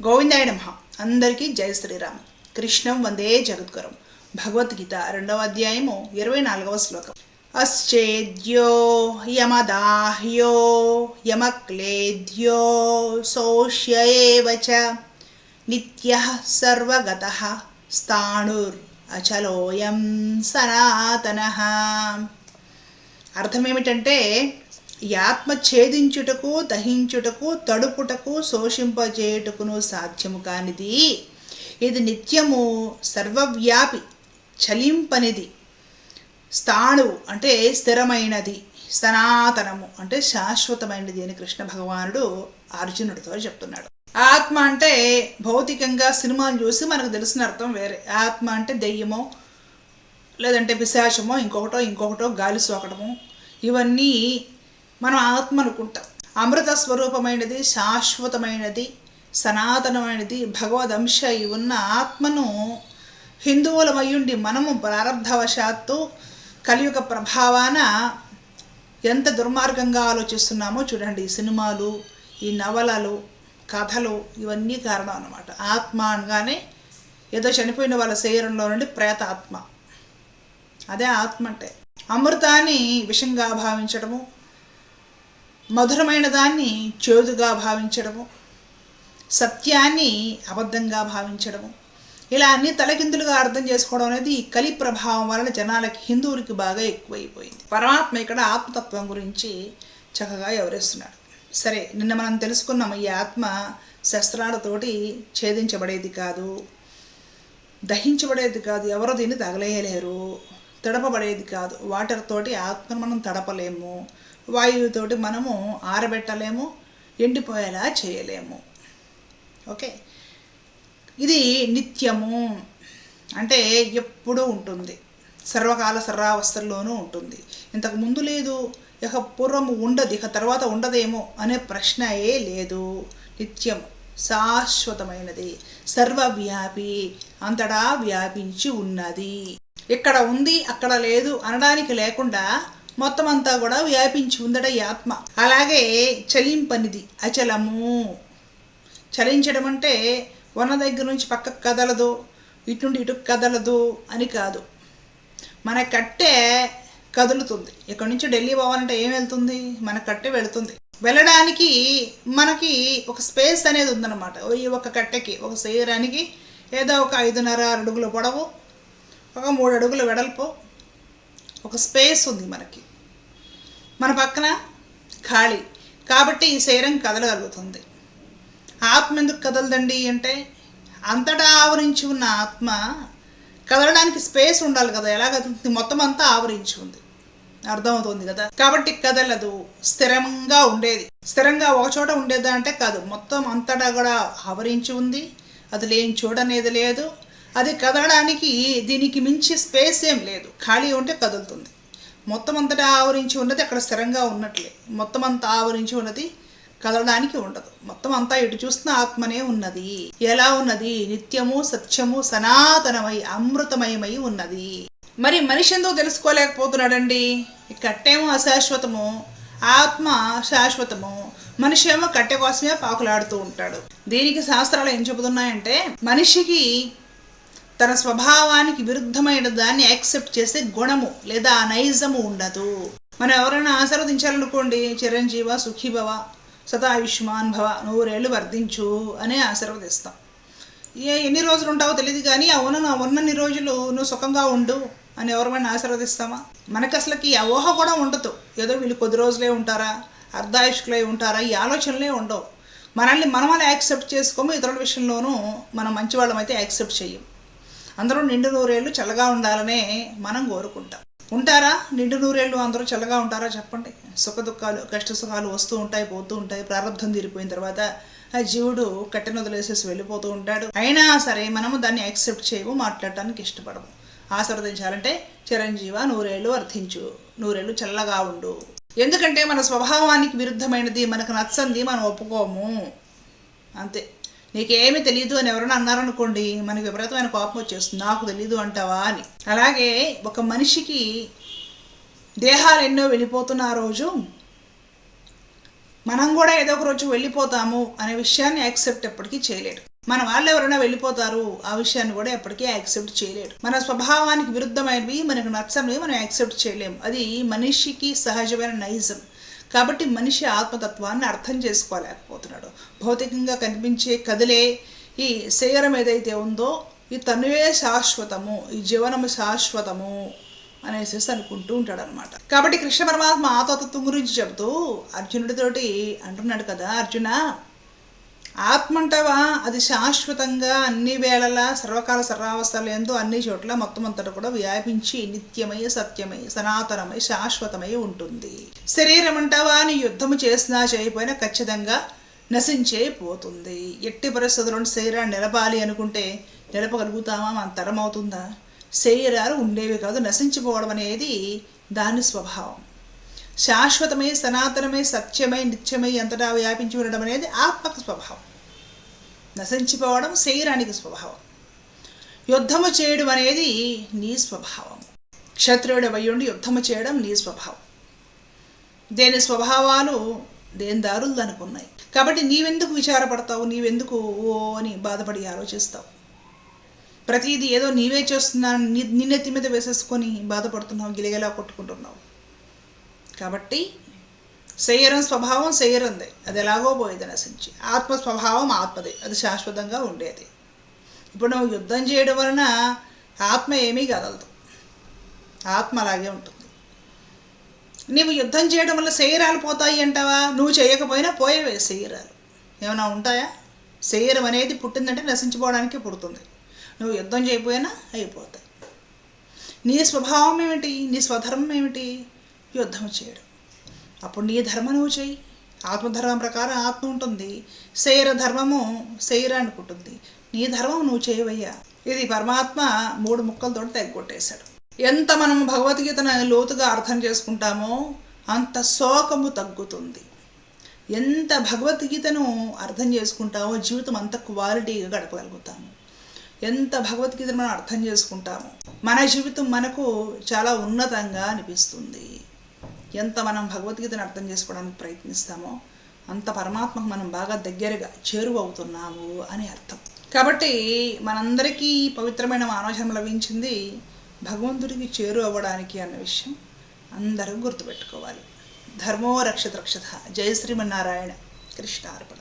గోవిందాయ నమ. అందరికీ జయ శ్రీరామ్. కృష్ణం వందే జగద్గురం. భగవద్గీత రెండవ అధ్యాయము ఇరవై నాలుగవ శ్లోకం. అశ్చేద్యో యమదాహ్యో యమక్లేద్యో శోష్య నిత్య సర్వగత స్థాణుర్ అచలోయం సనాతన. అర్థం ఏమిటంటే ఈ ఆత్మ ఛేదించుటకు దహించుటకు తడుపుటకు శోషింపజేయుటకును సాధ్యము కానిది. ఇది నిత్యము సర్వవ్యాపి చలింపనిది స్థాణువు అంటే స్థిరమైనది సనాతనము అంటే శాశ్వతమైనది అని కృష్ణ భగవానుడు అర్జునుడితో చెప్తున్నాడు. ఆత్మ అంటే భౌతికంగా సినిమాలు చూసి మనకు తెలిసిన అర్థం వేరే. ఆత్మ అంటే దెయ్యమో లేదంటే పిశాచమో ఇంకొకటో ఇంకొకటో గాలి సోకటము ఇవన్నీ మనం ఆత్మ అనుకుంటాం అమృత స్వరూపమైనది శాశ్వతమైనది సనాతనమైనది భగవద్ అంశ అయి ఉన్న ఆత్మను హిందువులమయ్యుండి మనము ప్రారంధవశాత్తు కలియుగ ప్రభావాన ఎంత దుర్మార్గంగా ఆలోచిస్తున్నామో చూడండి. ఈ సినిమాలు ఈ నవలలు కథలు ఇవన్నీ కారణం అన్నమాట. ఆత్మ అనగానే ఏదో చనిపోయిన వాళ్ళ శరీరంలో నుండి ప్రేత ఆత్మ అదే ఆత్మ అంటే. అమృతాన్ని విషంగా భావించడము మధురమైన దాన్ని చేదుగా భావించడము సత్యాన్ని అబద్ధంగా భావించడము ఇలా అన్ని తలకిందులుగా అర్థం చేసుకోవడం అనేది ఈ కలి ప్రభావం వలన జనాలకి హిందువులకి బాగా ఎక్కువైపోయింది. పరమాత్మ ఇక్కడ ఆత్మతత్వం గురించి చక్కగా వివరిస్తున్నాడు. సరే నిన్న మనం తెలుసుకున్నాం ఈ ఆత్మ శస్త్రాలతోటి ఛేదించబడేది కాదు దహించబడేది కాదు ఎవరు దీన్ని తగలేయలేరు తడపబడేది కాదు వాటర్ తోటి ఆత్మను మనం తడపలేము వాయువుతోటి మనము ఆరబెట్టలేము ఎండిపోయేలా చేయలేము. ఓకే? ఇది నిత్యము. అంటే ఎప్పుడూ ఉంటుంది. సర్వకాల సర్వావస్థల్లోనూ ఉంటుంది. ఇంతకు ముందు లేదు. ఇక పూర్వము ఉండదు. ఇక తర్వాత ఉండదేమో అనే ప్రశ్నయే లేదు. నిత్యం శాశ్వతమైనది. సర్వవ్యాపి అంతటా వ్యాపించి ఉన్నది. ఇక్కడ ఉంది అక్కడ లేదు అనడానికి లేకుండా మొత్తం అంతా కూడా వ్యాపించి ఉందట ఈ ఆత్మ. అలాగే చలింపనిది అచలము. చలించడం అంటే ఉన్న దగ్గర నుంచి పక్కకు కదలదు ఇటు నుండి ఇటు కదలదు అని కాదు. మన కట్టే కదులుతుంది. ఇక్కడ నుంచి ఢిల్లీ పోవాలంటే ఏం వెళ్తుంది? మన కట్టె వెళుతుంది. వెళ్ళడానికి మనకి ఒక స్పేస్ అనేది ఉందన్నమాట. ఈ ఒక కట్టెకి ఒక శరీరానికి ఏదో ఒక ఐదున్నర అడుగుల పొడవు ఒక మూడు అడుగుల వెడల్పు. ఒక స్పేస్ ఉంది మనకి. మన పక్కన ఖాళీ. కాబట్టి ఈ శరీరం కదలగలుగుతుంది. ఆత్మ ఎందుకు కదలదండి అంటే అంతటా ఆవరించి ఉన్న ఆత్మ కదలడానికి స్పేస్ ఉండాలి కదా. ఎలా కదులుతుంది? మొత్తం అంతా ఆవరించి ఉంది. అర్థమవుతుంది కదా? కాబట్టి కదలదు. స్థిరంగా ఉండేది. స్థిరంగా ఒక చోట ఉండేదా అంటే కాదు. మొత్తం అంతటా కూడా ఆవరించి ఉంది. అది లేని చూడనేది లేదు. అది కదలడానికి దీనికి మించి స్పేస్ ఏం లేదు. ఖాళీ ఉంటే కదులుతుంది. మొత్తం అంతటా ఆవరించి ఉన్నది అక్కడ స్థిరంగా ఉన్నట్లే. మొత్తం అంతా ఆవరించి ఉన్నది కదలడానికి ఉండదు. మొత్తం అంతా ఎటు చూస్తున్న ఆత్మనే ఉన్నది. ఎలా ఉన్నది? నిత్యము సత్యము సనాతనమై అమృతమయమై ఉన్నది. మరి మనిషి ఎందుకు తెలుసుకోలేకపోతున్నాడండి? కట్టేమో అశాశ్వతము ఆత్మ శాశ్వతము. మనిషి ఏమో కట్టె కోసమే పాకులాడుతూ ఉంటాడు. దీనికి శాస్త్రాలు ఏం చెబుతున్నాయంటే మనిషికి తన స్వభావానికి విరుద్ధమైన దాన్ని యాక్సెప్ట్ చేసే గుణము లేదా నైజము ఉండదు. మనం ఎవరైనా ఆశీర్వదించాలనుకోండి చిరంజీవ సుఖీభవ సదాయుష్మాన్ భవ నూరేళ్ళు వర్ధించు అని ఆశీర్వదిస్తాం. ఏ ఎన్ని రోజులు ఉంటావో తెలియదు కానీ అవును నా ఉన్నన్ని రోజులు నువ్వు సుఖంగా ఉండు అని ఎవరైనా ఆశీర్వదిస్తామా? మనకి అసలుకి అవోహ కూడా ఉండదు. ఏదో వీళ్ళు కొద్ది రోజులే ఉంటారా అర్ధాయుష్కులై ఉంటారా ఈ ఆలోచనలే ఉండవు. మనల్ని మనమని యాక్సెప్ట్ చేసుకోము ఇతరుల విషయంలోనూ మనం మంచి వాళ్ళమైతే యాక్సెప్ట్ చెయ్యం. అందరూ నిండు నూరేళ్ళు చల్లగా ఉండాలనే మనం కోరుకుంటాం. ఉంటారా? నిండు నూరేళ్ళు అందరూ చల్లగా ఉంటారా? చెప్పండి. సుఖ దుఃఖాలు కష్ట సుఖాలు వస్తూ ఉంటాయి పోతూ ఉంటాయి ప్రారంభం తీరిపోయిన తర్వాత ఆ జీవుడు కట్టెను వదిలేసేసి వెళ్ళిపోతూ ఉంటాడు. అయినా సరే మనము దాన్ని యాక్సెప్ట్ చేయము మాట్లాడటానికి ఇష్టపడము. ఆశీర్వదించాలంటే చిరంజీవ నూరేళ్ళు అర్థించు నూరేళ్ళు చల్లగా ఉండు. ఎందుకంటే మన స్వభావానికి విరుద్ధమైనది మనకు నచ్చంది మనం ఒప్పుకోము. అంతే. నీకేమీ తెలియదు అని ఎవరైనా అన్నారనుకోండి మనకి విపరీతమైన కోపం వచ్చేస్తుంది. నాకు తెలీదు అంటావా అని. అలాగే ఒక మనిషికి దేహాలు ఎన్నో వెళ్ళిపోతున్న ఆ రోజు మనం కూడా ఏదో ఒక రోజు వెళ్ళిపోతాము అనే విషయాన్ని యాక్సెప్ట్ ఎప్పటికీ చేయలేడు. మన వాళ్ళు ఎవరైనా వెళ్ళిపోతారు ఆ విషయాన్ని కూడా ఎప్పటికీ యాక్సెప్ట్ చేయలేడు. మన స్వభావానికి విరుద్ధమైనవి మనకు నచ్చనివి మనం యాక్సెప్ట్ చేయలేము. అది మనిషికి సహజమైన నైజం. కాబట్టి మనిషి ఆత్మతత్వాన్ని అర్థం చేసుకోలేకపోతున్నాడు. భౌతికంగా కనిపించే కదిలే ఈ శరీరం ఏదైతే ఉందో ఈ తనువే శాశ్వతము ఈ జీవనము శాశ్వతము అనేసి అనుకుంటూ ఉంటాడు అనమాట కాబట్టి కృష్ణ పరమాత్మ ఆత్మతత్వం గురించి చెబుతూ అర్జునుడితోటి అంటున్నాడు కదా అర్జున ఆత్మ అంటావా అది శాశ్వతంగా అన్ని వేళలా సర్వకాల సర్వావస్థలు ఎందు అన్ని చోట్ల మొత్తం అంతటా కూడా వ్యాపించి నిత్యమై సత్యమై సనాతనమై శాశ్వతమై ఉంటుంది. శరీరం అంటావా అని యుద్ధము చేసినా చేయకపోయినా ఖచ్చితంగా నశించే పోతుంది ఎట్టి పరిస్థితుల్లో శరీరాన్ని నిలపాలి అనుకుంటే నిలపగలుగుతామా? మన తరం అవుతుందా? శరీరాలు ఉండేవి కాదు నశించిపోవడం అనేది దాని స్వభావం. శాశ్వతమై సనాతనమై సత్యమై నిత్యమై అంతటా వ్యాపించి ఉండడం అనేది ఆత్మక స్వభావం. నశించిపోవడం శరీరానికి స్వభావం. యుద్ధము చేయడం అనేది నీ స్వభావం. క్షత్రియుడు వయ్యుండి యుద్ధము చేయడం నీ స్వభావం. దేని స్వభావాలు దేని దారులు దానికి ఉన్నాయి కాబట్టి నీవెందుకు విచారపడతావు? నీవెందుకు ఓ అని బాధపడి ఆలోచిస్తావు? ప్రతిదీ ఏదో నీవే చేస్తున్నాను నిన్నెత్తి మీద వేసేసుకొని బాధపడుతున్నావు గిలిగలా కొట్టుకుంటున్నావు. కాబట్టి శరీరం స్వభావం శరీరందే. అది ఎలాగో పోయేది నశించి. ఆత్మ స్వభావం ఆత్మదే. అది శాశ్వతంగా ఉండేది. ఇప్పుడు నువ్వు యుద్ధం చేయడం వలన ఆత్మ ఏమీ కదలదు. ఆత్మ అలాగే ఉంటుంది. నీవు యుద్ధం చేయడం వల్ల శరీరాలు పోతాయి అంటావా? నువ్వు చేయకపోయినా పోయేవే శరీరాలు. ఏమైనా ఉంటాయా? శరీరం అనేది పుట్టిందంటే నశించిపోవడానికి పుడుతుంది. నువ్వు యుద్ధం చేయకపోయినా అయిపోతాయి. నీ స్వభావం ఏమిటి? నీ స్వధర్మం ఏమిటి? యుద్ధం చేయడం. అప్పుడు నీ ధర్మం నువ్వు చెయ్యి. ఆత్మధర్మం ప్రకారం ఆత్మ ఉంటుంది. శరీర ధర్మము శరీరానికి ఉంటుంది నీ ధర్మం నువ్వు చేయవయ్యా. ఇది పరమాత్మ మూడు ముక్కలతో తెగ్గొట్టేశాడు. ఎంత మనం భగవద్గీతను లోతుగా అర్థం చేసుకుంటామో అంత శోకము తగ్గుతుంది. ఎంత భగవద్గీతను అర్థం చేసుకుంటామో జీవితం అంత క్వాలిటీగా గడపగలుగుతాము. ఎంత భగవద్గీతను మనం అర్థం చేసుకుంటామో మన జీవితం మనకు చాలా ఉన్నతంగా అనిపిస్తుంది. ఎంత మనం భగవద్గీతను అర్థం చేసుకోవడానికి ప్రయత్నిస్తామో అంత పరమాత్మకు మనం బాగా దగ్గరగా చేరువవుతున్నాము అని అర్థం. కాబట్టి మనందరికీ పవిత్రమైన మానవజన్మ లభించింది భగవంతుడికి చేరు అవ్వడానికి అన్న విషయం అందరూ గుర్తుపెట్టుకోవాలి. ధర్మో రక్షత రక్షత. జయ శ్రీమన్నారాయణ. కృష్ణార్పణ.